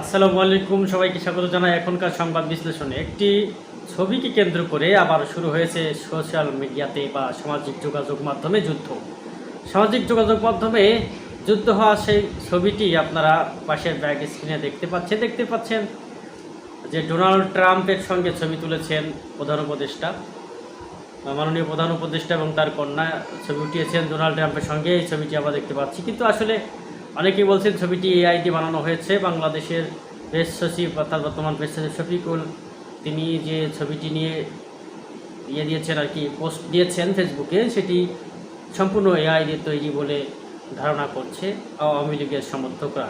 আসসালামু আলাইকুম, সবাইকে স্বাগত জানাই এখনকার সংবাদ বিশ্লেষণে। একটি ছবিকে কেন্দ্র করে আবার শুরু হয়েছে সোশ্যাল মিডিয়াতে বা সামাজিক যোগাযোগ মাধ্যমে যুদ্ধ। সামাজিক যোগাযোগ মাধ্যমে যুদ্ধ হওয়া সেই ছবিটি আপনারা পাশের ব্যাগ স্ক্রিনে দেখতে পাচ্ছেন। দেখতে পাচ্ছেন যে ডোনাল্ড ট্রাম্পের সঙ্গে ছবি তুলেছেন প্রধান উপদেষ্টা, মাননীয় প্রধান উপদেষ্টা এবং তার কন্যা ছবি উঠিয়েছেন ডোনাল্ড ট্রাম্পের সঙ্গে। এই ছবিটি আমরা দেখতে পাচ্ছি। কিন্তু আসলে অনেকেই বলছেন ছবিটি এআই দিয়ে বানানো হয়েছে। বাংলাদেশের প্রেস সচিব অর্থাৎ বর্তমান প্রেস সচিব শফিকুল, তিনি যে ছবিটি নিয়ে ইয়ে দিয়েছেন আর কি, পোস্ট দিয়েছেন ফেসবুকে, সেটি সম্পূর্ণ এআই দিয়ে তৈরি বলে ধারণা করছে আওয়ামী লীগের সমর্থকরা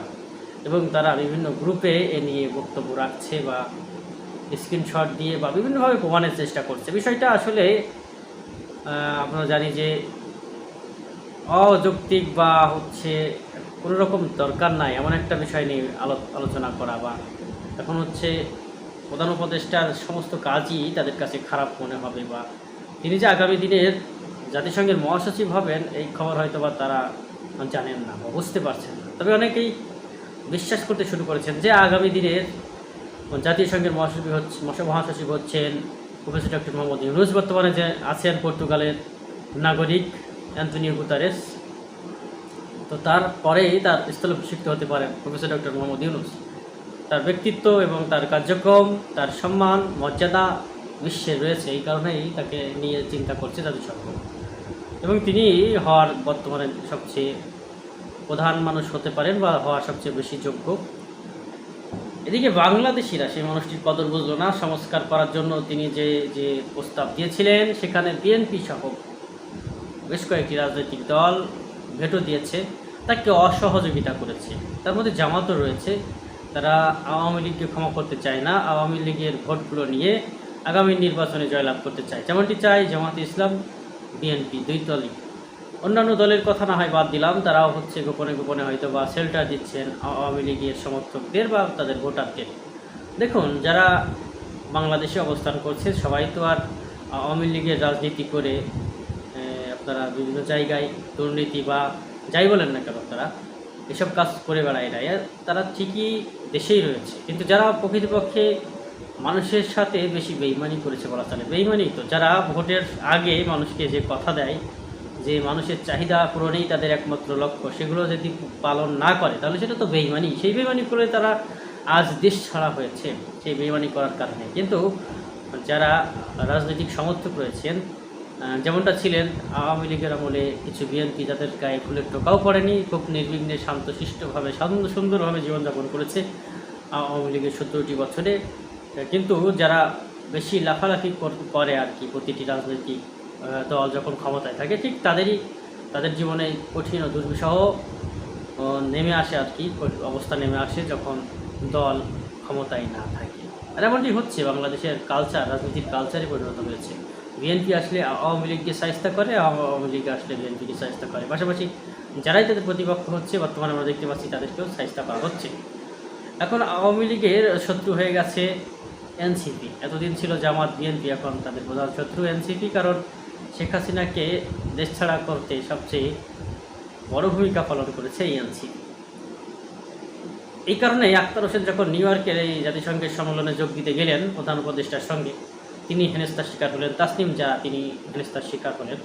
এবং তারা বিভিন্ন গ্রুপে এ নিয়ে বক্তব্য রাখছে বা স্ক্রিনশট দিয়ে বা বিভিন্নভাবে প্রমাণের চেষ্টা করছে। বিষয়টা আসলে আপনারা জানি যে অযৌক্তিক বা হচ্ছে কোনো রকম দরকার নাই, এমন একটা বিষয় নিয়ে আলো, আলোচনা করা বা এখন হচ্ছে প্রধান উপদেষ্টার সমস্ত কাজই তাদের কাছে খারাপ মনে হবে বা তিনি যে আগামী দিনের জাতিসংঘের মহাসচিব হবেন, এই খবর হয়তো বা তারা জানেন না বা বুঝতে পারছেন না। তবে অনেকেই বিশ্বাস করতে শুরু করেছেন যে আগামী দিনের জাতিসংঘের মহাসচিব হচ্ছে মহা- মহাসচিব হচ্ছেন প্রফেসর ডক্টর মোহাম্মদ ইউনুস, বর্তমানে যে আছেন পর্তুগালের নাগরিক অ্যান্টনিও গুতারেস। তো তারপরেই তার স্থলাভিষিক্ত হতে পারেন প্রফেসর ডক্টর মোহাম্মদ ইউনুস। তার ব্যক্তিত্ব এবং তার কার্যক্রম, তার সম্মান, মর্যাদা বিশ্বে রয়েছে, এই কারণেই তাকে নিয়ে চিন্তা করছে জাতিসংঘ এবং তিনি হওয়ার বর্তমানে সবচেয়ে প্রধান মানুষ হতে পারেন বা হওয়া সবচেয়ে বেশি যোগ্য। এদিকে বাংলাদেশিরা সেই মানুষটির কদর বুঝলো না। সংস্কার করার জন্য তিনি যে যে প্রস্তাব দিয়েছিলেন, সেখানে বিএনপি সহ বেশ কয়েকটি রাজনৈতিক দল ভেটো দিয়েছে, তাকে অসহযোগিতা করেছে। তার মধ্যে জামাতও রয়েছে। তারা আওয়ামী লীগকে ক্ষমা করতে চায় না। আওয়ামী লীগের ভোটগুলো নিয়ে আগামী নির্বাচনে জয়লাভ করতে চায়। যেমনটি চায় জামাত ইসলাম, বিএনপি দুই দলই। অন্যান্য দলের কথা না হয় বাদ দিলাম। তারাও হচ্ছে গোপনে গোপনে হয়তো বা শেল্টার দিচ্ছেন আওয়ামী লীগের সমর্থকদের বা তাদের ভোটারদের। দেখুন, যারা বাংলাদেশে অবস্থান করছে, সবাই তো আর আওয়ামী লীগের রাজনীতি করে আপনারা বিভিন্ন জায়গায় দুর্নীতি বা যাই বলেন না কেন তারা এসব কাজ করে বেড়ায় না তারা ঠিকই দেশেই রয়েছে। কিন্তু যারা প্রকৃতপক্ষে মানুষের সাথে বেশি বেইমানি করেছে বলা চলে। বেইমানি তো যারা ভোটের আগে মানুষকে যে কথা দেয়, যে মানুষের চাহিদা পূরণেই তাদের একমাত্র লক্ষ্য, সেগুলো যদি পালন না করে, তাহলে সেটা তো বেইমানি। সেই বেইমানি করে তারা আজ দেশ ছাড়া হয়েছে, সেই বেইমানি করার কারণে। কিন্তু যারা রাজনৈতিক সমর্থক রয়েছেন যেমনটা ছিলেন, আওয়ামী লীগের আমলে কিছু বিএনপি যাদের গায়ে ফুলের টোকাও পড়েনি, খুব নির্বিঘ্নে শান্তশিষ্টভাবে, শান্ত সুন্দরভাবে জীবনযাপন করেছে আওয়ামী লীগের সত্তরটি বছরে। কিন্তু যারা বেশি লাফালাফি কর- আর কি প্রতিটি রাজনৈতিক দল যখন ক্ষমতায় থাকে, ঠিক তাদেরই, তাদের জীবনে কঠিন ও দুর্বিষহ নেমে আসে আর কি অবস্থা নেমে আসে যখন দল ক্ষমতায় না থাকে। আর এমনটি হচ্ছে, বাংলাদেশের কালচার রাজনীতির কালচারে পরিণত হয়েছে। বিএনপি আসলে আওয়ামী লীগকে সাহিস্তা করে, আওয়ামী লীগ আসলে বিএনপিকে সাহিস্তা করে। পাশাপাশি যারাই তাদের প্রতিপক্ষ হচ্ছে, বর্তমানে আমরা দেখতে পাচ্ছি তাদেরকেও সাহিস্তা করা হচ্ছে। এখন আওয়ামী লীগের শত্রু হয়ে গেছে এনসিপি এতদিন ছিল জামাত বিএনপি এখন তাদের প্রধান শত্রু এনসিপি কারণ শেখ হাসিনাকে দেশ ছাড়া করতে সবচেয়ে বড় ভূমিকা পালন করেছে এই এনসিপি এই কারণে আক্তার হোসেন যখন নিউ ইয়র্কের এই জাতিসংঘের সম্মেলনে যোগ দিতে গেলেন প্রধান উপদেষ্টার সঙ্গে তিনি হেনস্তার শিকার হলেন। তাসনিম যারা, তিনি হেনস্তার শিকার হলেন।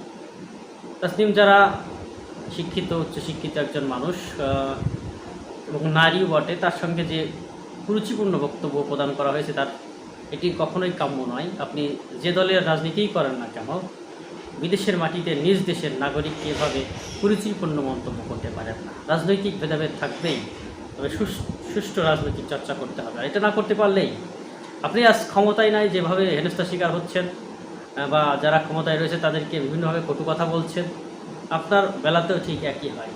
তাসনিম যারা শিক্ষিত, উচ্চশিক্ষিত একজন মানুষ এবং নারীও বটে, তার সঙ্গে যে কুরুচিপূর্ণ বক্তব্য প্রদান করা হয়েছে, তার এটি কখনোই কাম্য নয়। আপনি যে দলের রাজনীতিই করেন না কেন, বিদেশের মাটিতে নিজ দেশের নাগরিককে এভাবে কুরুচিপূর্ণ মন্তব্য করতে পারেন না। রাজনৈতিক ভেদাভেদ থাকবেই, তবে সুষ্ঠু রাজনৈতিক চর্চা করতে হবে। আর এটা না করতে পারলেই আপনি আজ ক্ষমতায় নাই যেভাবে হেনস্থার শিকার হচ্ছেন বা যারা ক্ষমতায় রয়েছে তাদেরকে বিভিন্নভাবে কটু কথা বলছেন, আপনার বেলাতেও ঠিক একই হয়।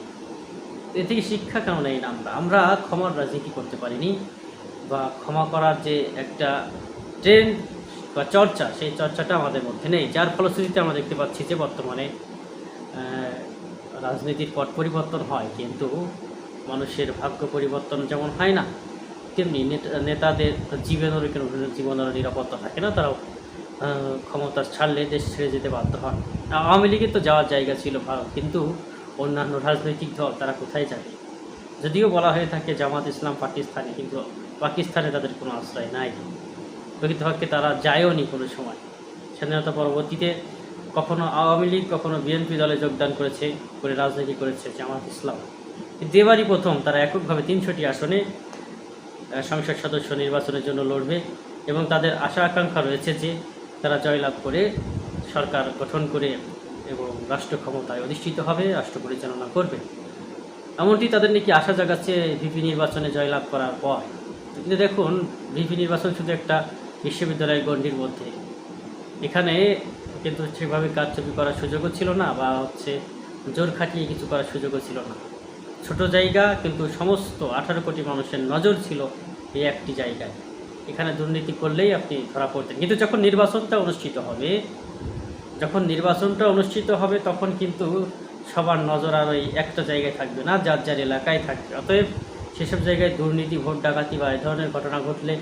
এ থেকে শিক্ষা কেন নেই না আমরা? আমরা ক্ষমার রাজনীতি করতে পারিনি? বা ক্ষমা করার যে একটা ট্রেন্ড বা চর্চা, সেই চর্চাটা আমাদের মধ্যে নেই। যার ফলশ্রুতিতে আমরা দেখতে পাচ্ছি যে বর্তমানে রাজনীতির পট পরিবর্তন হয়, কিন্তু মানুষের ভাগ্য পরিবর্তন যেমন হয় না তেমনি নেতা- নেতাদের জীবনেরও কোনো জীবনেরও নিরাপত্তা থাকে না, তারাও ক্ষমতা ছাড়লে দেশ ছেড়ে যেতে বাধ্য হন। আওয়ামী লীগের তো যাওয়ার জায়গা ছিল ভারত, কিন্তু অন্যান্য রাজনৈতিক দল তারা কোথায় যাবে? যদিও বলা হয়ে থাকে জামাত ইসলাম পাকিস্তানে, কিন্তু পাকিস্তানে তাদের কোনো আশ্রয় নাই। প্রকৃতপক্ষে তারা যায়ও নি কোনো সময়। স্বাধীনতা পরবর্তীতে কখনো আওয়ামী লীগ, কখনো বিএনপি দলে যোগদান করেছে, করে রাজনীতি করেছে জামাত ইসলাম। কিন্তু এবারই প্রথম তারা এককভাবে তিনশোটি আসনে সংসদ সদস্য নির্বাচনের জন্য লড়বে এবং তাদের আশা আকাঙ্ক্ষা রয়েছে যে তারা জয়লাভ করে সরকার গঠন করে এবং রাষ্ট্র ক্ষমতায় অধিষ্ঠিত হবে, রাষ্ট্র পরিচালনা করবে। এমনটি তাদের নাকি আশা জাগাচ্ছে ভিপি নির্বাচনে জয়লাভ করার পর। কিন্তু দেখুন, ভিপি নির্বাচন শুধু একটা বিশ্ববিদ্যালয়ের গণ্ডির মধ্যে। এখানে কিন্তু সেভাবে কারচুপি করার সুযোগও ছিল না বা হচ্ছে জোর খাটিয়ে কিছু করার সুযোগও ছিল না। ছোট জায়গা, কিন্তু সমস্ত আঠারো কোটি মানুষের নজর ছিল এই একটি জায়গায়। এখানে দুর্নীতি করলেই আপনি ধরা পড়তেন। কিন্তু যখন নির্বাচনটা অনুষ্ঠিত হবে, যখন নির্বাচনটা অনুষ্ঠিত হবে, তখন কিন্তু সবার নজর আর ওই একটা জায়গায় থাকবে না, যার যার এলাকায় থাকবে। অতএব সেসব জায়গায় দুর্নীতি, ভোট ডাকাতি বা এ ধরনের ঘটনা ঘটলে,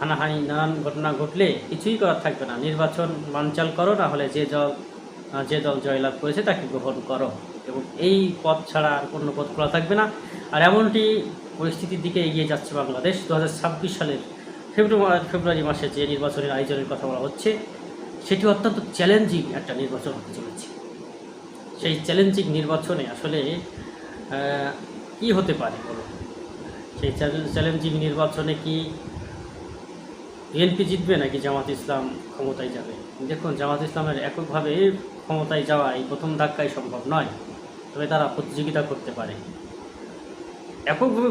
হানাহানি, নানান ঘটনা ঘটলে কিছুই করার থাকবে না। নির্বাচন বানচাল করো, না হলে যে দল যে দল জয়লাভ করেছে তাকে গ্রহণ করো। এবং এই পথ ছাড়া আর অন্য পথ খোলা থাকবে না। আর এমনটি পরিস্থিতির দিকে এগিয়ে যাচ্ছে বাংলাদেশ। দু হাজার ছাব্বিশ সালের ফেব্রুয়ারি ফেব্রুয়ারি মাসে যে নির্বাচনের আয়োজনের কথা বলা হচ্ছে, সেটি অত্যন্ত চ্যালেঞ্জিং একটা নির্বাচন হতে চলেছে। সেই চ্যালেঞ্জিং নির্বাচনে আসলে কি হতে পারে বলো সেই চ্যালেঞ্জিং নির্বাচনে কি বিএনপি জিতবে নাকি জামাত ইসলাম ক্ষমতায় যাবে? দেখুন, জামাত ইসলামের এককভাবে ক্ষমতায় যাওয়া এই প্রথম ধাক্কায় সম্ভব নয়। তবে তারা প্রতিযোগিতা করতে পারে। এককভাবে